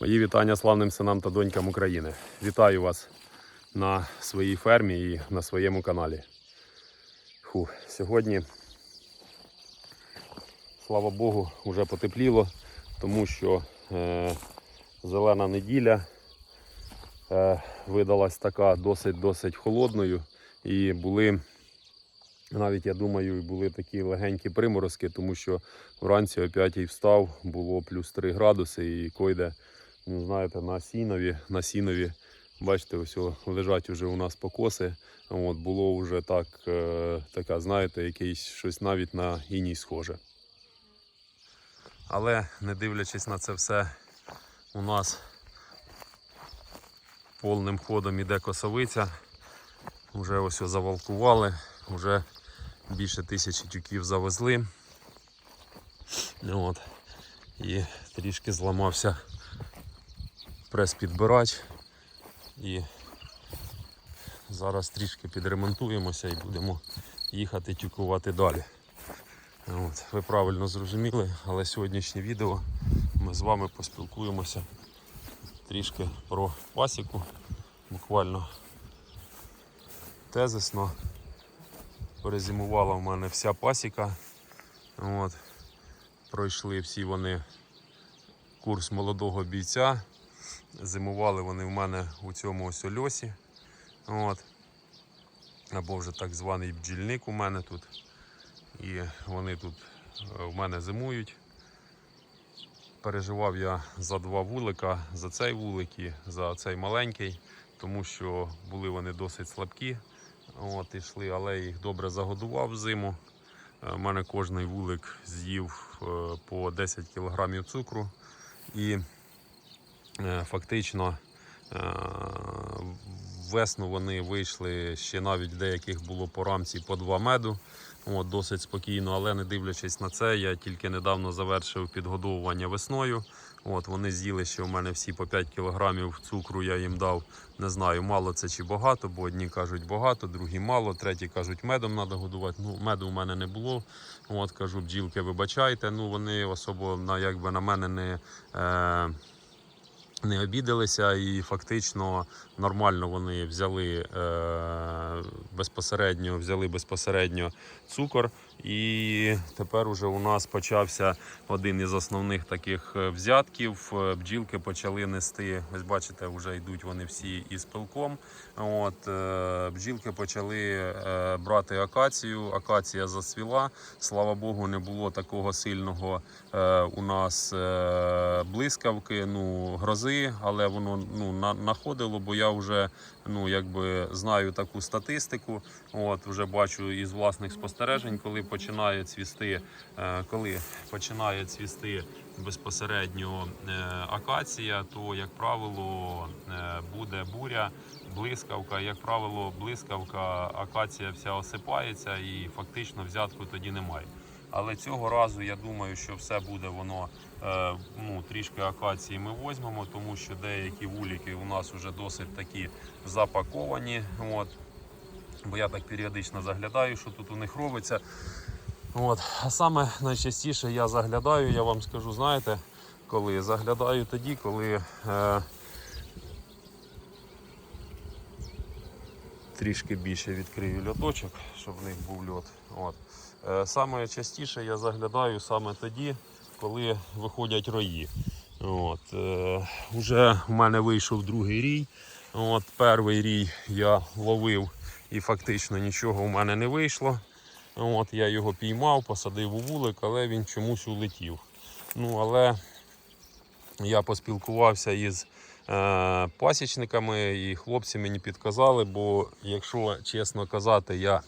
Мої вітання славним синам та донькам України. Вітаю вас на своїй фермі і на своєму каналі. Фу, сьогодні, слава Богу, вже потепліло, тому що е, зелена неділя е, видалась така досить-досить холодною. І були, навіть я думаю, були такі легенькі приморозки, тому що вранці о 5 встав, було плюс 3 градуси і койде ну, знаєте, на сінові, на сінові, бачите, ось лежать уже у нас покоси. От, було вже так, е, така, знаєте, якийсь щось навіть на іній схоже. Але не дивлячись на це все, у нас повним ходом іде косовиця. Уже ось завалкували, вже більше тисячі тюків завезли. От. І трішки зламався прес-підбирач. І зараз трішки підремонтуємося і будемо їхати тюкувати далі. От, ви правильно зрозуміли, але сьогоднішнє відео ми з вами поспілкуємося трішки про пасіку. Буквально тезисно. Перезимувала в мене вся пасіка. От. Пройшли всі вони курс молодого бійця. Зимували вони в мене у цьому ось льосі. От. Або вже так званий бджільник у мене тут. І вони тут е, в мене зимують. Переживав я за два вулика, за цей вулик і за цей маленький, тому що були вони досить слабкі. От, ішли, але їх добре загодував зиму. Е, У мене кожний вулик з'їв е, по 10 кг цукру. І е, фактично е, весну вони вийшли ще навіть деяких було по рамці по 2 меду. От, досить спокійно, але не дивлячись на це, я тільки недавно завершив підгодовування весною. От, вони з'їли ще у мене всі по 5 кг цукру я їм дав. Не знаю, мало це чи багато, бо одні кажуть багато, другі мало, треті кажуть, медом треба годувати. Ну, меду у мене не було. От кажу, бджілки, вибачайте. Ну вони особо на якби на мене не. Е, не обідалися і фактично нормально вони взяли е, безпосередньо, взяли безпосередньо цукор. І тепер уже у нас почався один із основних таких е, взятків. Е, Бджілки почали нести. Ось бачите, вже йдуть вони всі із пилком. От е, бджілки почали брати акацію. Акація засвіла. Слава Богу, не було такого сильного у нас блискавки, ну грози, але воно ну на, находило, бо я вже ну якби знаю таку статистику. От вже бачу із власних спостережень, коли починає цвісти, е, коли починає цвісти безпосередньо е, акація, то як правило е, буде буря, блискавка. Як правило, блискавка, акація вся осипається і фактично взятку тоді немає. Але цього разу я думаю, що все буде воно е, ну, трішки акації ми візьмемо, тому що деякі вулики у нас вже досить такі запаковані. От. Бо я так періодично заглядаю, що тут у них робиться. От. А саме найчастіше я заглядаю, я вам скажу, знаєте, коли заглядаю тоді, коли е, трішки більше відкрию льоточок, щоб в них був льот. От. Е, Саме частіше я заглядаю саме тоді, коли виходять рої. От. Е, Уже в мене вийшов другий рій. От, Перший рій я ловив і фактично нічого в мене не вийшло. От, Я його піймав, посадив у вулик, але він чомусь улетів. Ну, але я поспілкувався із е, пасічниками, і хлопці мені підказали, бо якщо чесно казати, я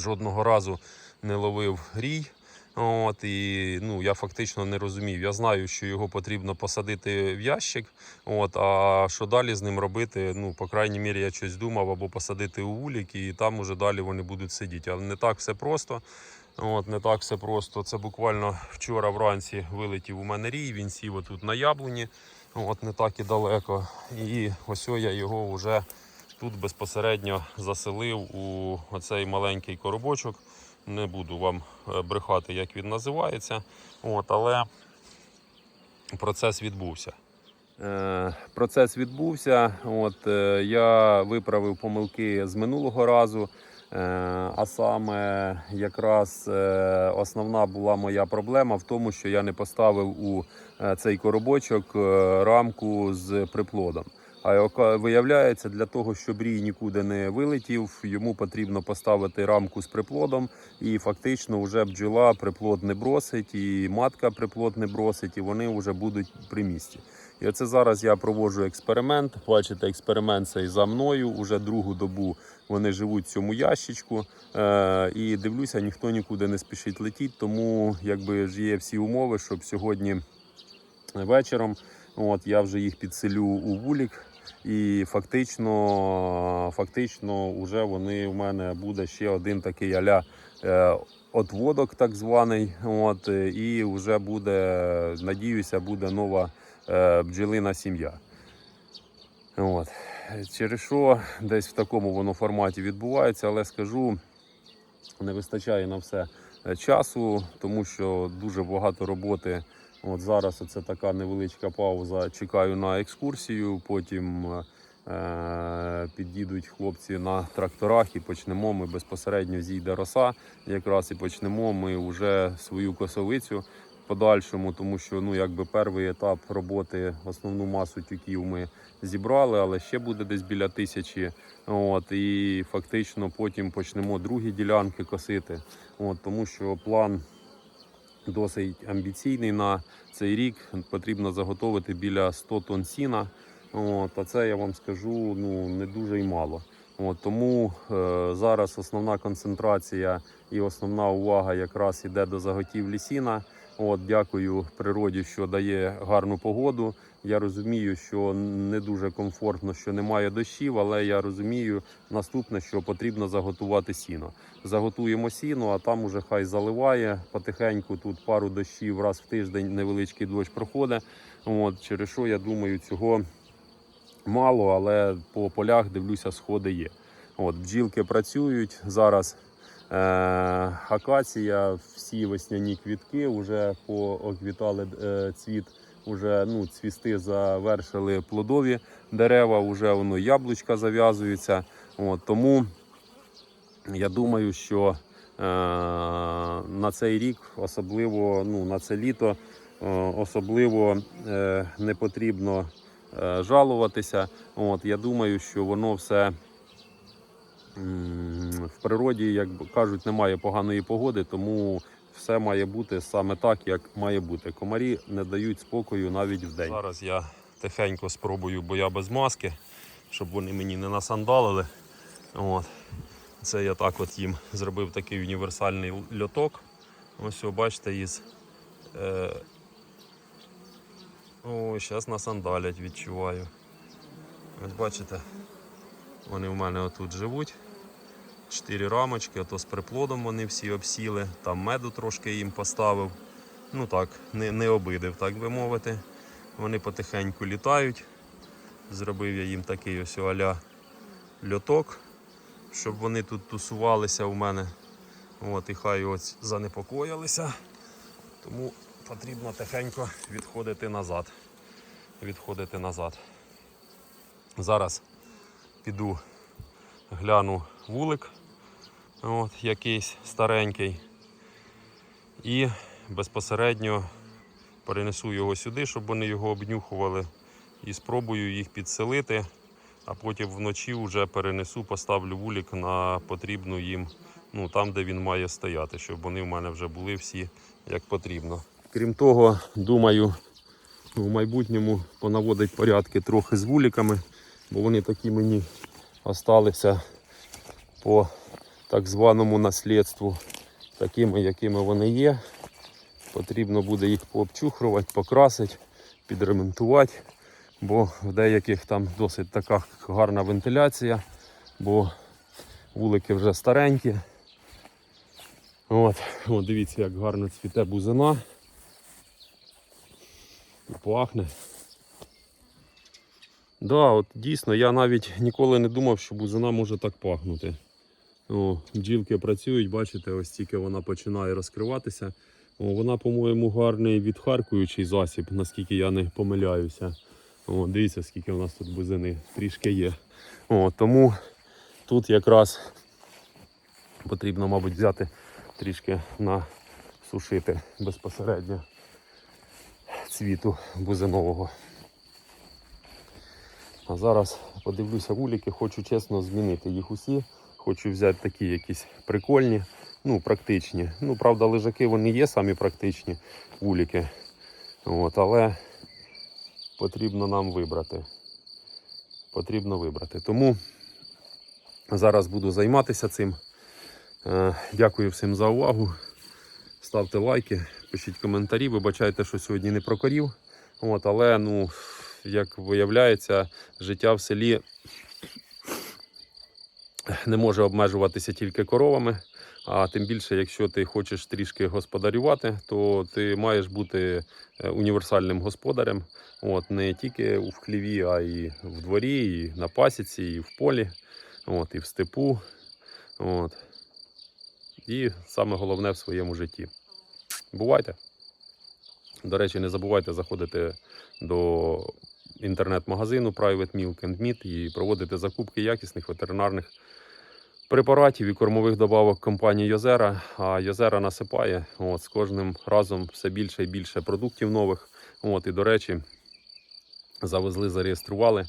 жодного разу не ловив рій. От, і ну, я фактично не розумів. Я знаю, що його потрібно посадити в ящик. От, а що далі з ним робити? Ну, по крайній мірі, я щось думав, або посадити у вулик, і там уже далі вони будуть сидіти. Але не так все просто. От, не так все просто. Це буквально вчора вранці вилетів у мене рій, він сів отут на яблуні, от не так і далеко. І ось я його вже тут безпосередньо заселив у оцей маленький коробочок. Не буду вам е, брехати, як він називається. От, але процес відбувся. Е, Процес відбувся. От, е, я виправив помилки з минулого разу. А саме якраз основна була моя проблема в тому, що я не поставив у цей коробочок рамку з приплодом. А ока- виявляється, для того, щоб рій нікуди не вилетів, йому потрібно поставити рамку з приплодом, і фактично вже бджола приплод не бросить, і матка приплод не бросить, і вони вже будуть при місці. І оце зараз я проводжу експеримент. Бачите, експеримент цей за мною. Уже другу добу вони живуть в цьому ящичку. Е- і дивлюся, ніхто нікуди не спішить летіти. Тому якби ж є всі умови, щоб сьогодні вечором от, я вже їх підселю у вулік. І фактично, фактично, вже вони в мене буде ще один такий аля е, отводок, так званий. От, е, і вже буде, надіюся, буде нова е, бджолина сім'я. От. Через що десь в такому воно форматі відбувається, але скажу, не вистачає на все часу, тому що дуже багато роботи. От зараз це така невеличка пауза. Чекаю на екскурсію. Потім е, під'їдуть хлопці на тракторах і почнемо. Ми безпосередньо зійде роса. Якраз і почнемо ми вже свою косовицю подальшому, тому що ну якби перший етап роботи, основну масу тюків ми зібрали, але ще буде десь біля тисячі. От і фактично потім почнемо другі ділянки косити. От тому що план досить амбіційний на цей рік. Потрібно заготовити біля 100 тонн сіна. От, а це я вам скажу ну, не дуже й мало. От, тому е, зараз основна концентрація і основна увага якраз іде до заготівлі сіна. От, дякую природі, що дає гарну погоду. Я розумію, що не дуже комфортно, що немає дощів, але я розумію наступне, що потрібно заготувати сіно. Заготуємо сіно, а там уже хай заливає потихеньку. Тут пару дощів раз в тиждень невеличкий дощ проходить. От, через що я думаю, цього мало, але по полях дивлюся, сходи є. От, бджілки працюють зараз. Е, акація, всі весняні квітки вже пооквітали е, цвіт, вже ну, цвісти завершили плодові дерева, вже воно яблучка зав'язуються. Тому я думаю, що е, на цей рік, особливо ну, на це літо, е, особливо е, не потрібно жалуватися. От, я думаю, що воно все в природі, як кажуть, немає поганої погоди, тому все має бути саме так, як має бути. Комарі не дають спокою навіть вдень. Зараз я тихенько спробую, бо я без маски, щоб вони мені не насандалили. От. Це я так от їм зробив такий універсальний льоток. Ось о, бачите, із. Е... О, зараз насандалять, відчуваю. Ось бачите, вони в мене отут живуть. Чотири рамочки, ото з приплодом вони всі обсіли, там меду трошки їм поставив. Ну так, не, не обидив, так би мовити. Вони потихеньку літають. Зробив я їм такий ось аля льоток, щоб вони тут тусувалися у мене. От, і хай ось занепокоїлися. Тому потрібно тихенько відходити назад. Відходити назад. Зараз піду гляну вулик, от, якийсь старенький. І безпосередньо перенесу його сюди, щоб вони його обнюхували. І спробую їх підселити, а потім вночі вже перенесу, поставлю вулик на потрібну їм, ну там, де він має стояти, щоб вони в мене вже були всі як потрібно. Крім того, думаю, в майбутньому понаводить порядки трохи з вуликами, бо вони такі мені осталися по так званому наслідству, такими, якими вони є. Потрібно буде їх пообчухрувати, покрасити, підремонтувати, бо в деяких там досить така гарна вентиляція, бо вулики вже старенькі. От, от дивіться, як гарно цвіте бузина. І пахне. Да, от дійсно, я навіть ніколи не думав, що бузина може так пахнути. О, бджілки працюють, бачите, ось тільки вона починає розкриватися. О, вона, по-моєму, гарний відхаркуючий засіб, наскільки я не помиляюся. О, дивіться, скільки у нас тут бузини трішки є. О, тому тут якраз потрібно, мабуть, взяти трішки насушити безпосередньо цвіту бузинового. А зараз подивлюся вулики, хочу чесно змінити їх усі. Хочу взяти такі якісь прикольні, ну, практичні. Ну, правда, лежаки вони є самі практичні вулики. От, але потрібно нам вибрати. Потрібно вибрати. Тому зараз буду займатися цим. Е, Дякую всім за увагу. Ставте лайки, пишіть коментарі. Вибачайте, що сьогодні не прокорів. От, але, ну, як виявляється, життя в селі не може обмежуватися тільки коровами. А тим більше, якщо ти хочеш трішки господарювати, то ти маєш бути е, універсальним господарем. От, не тільки в хліві, а й в дворі, і на пасіці, і в полі, от, і в степу. От. І саме головне в своєму житті. Бувайте. До речі, не забувайте заходити до інтернет-магазину Private Milk and Meat і проводити закупки якісних ветеринарних препаратів і кормових добавок компанії Йозера. А Йозера насипає от, з кожним разом все більше і більше продуктів нових. От, і, до речі, завезли, зареєстрували е,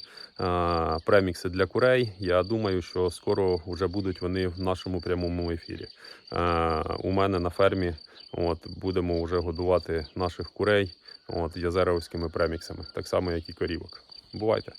премікси для курей. Я думаю, що скоро вже будуть вони в нашому прямому ефірі. Е, у мене на фермі от, будемо вже годувати наших курей от, язеровськими преміксами, так само, як і корівок. Бувайте!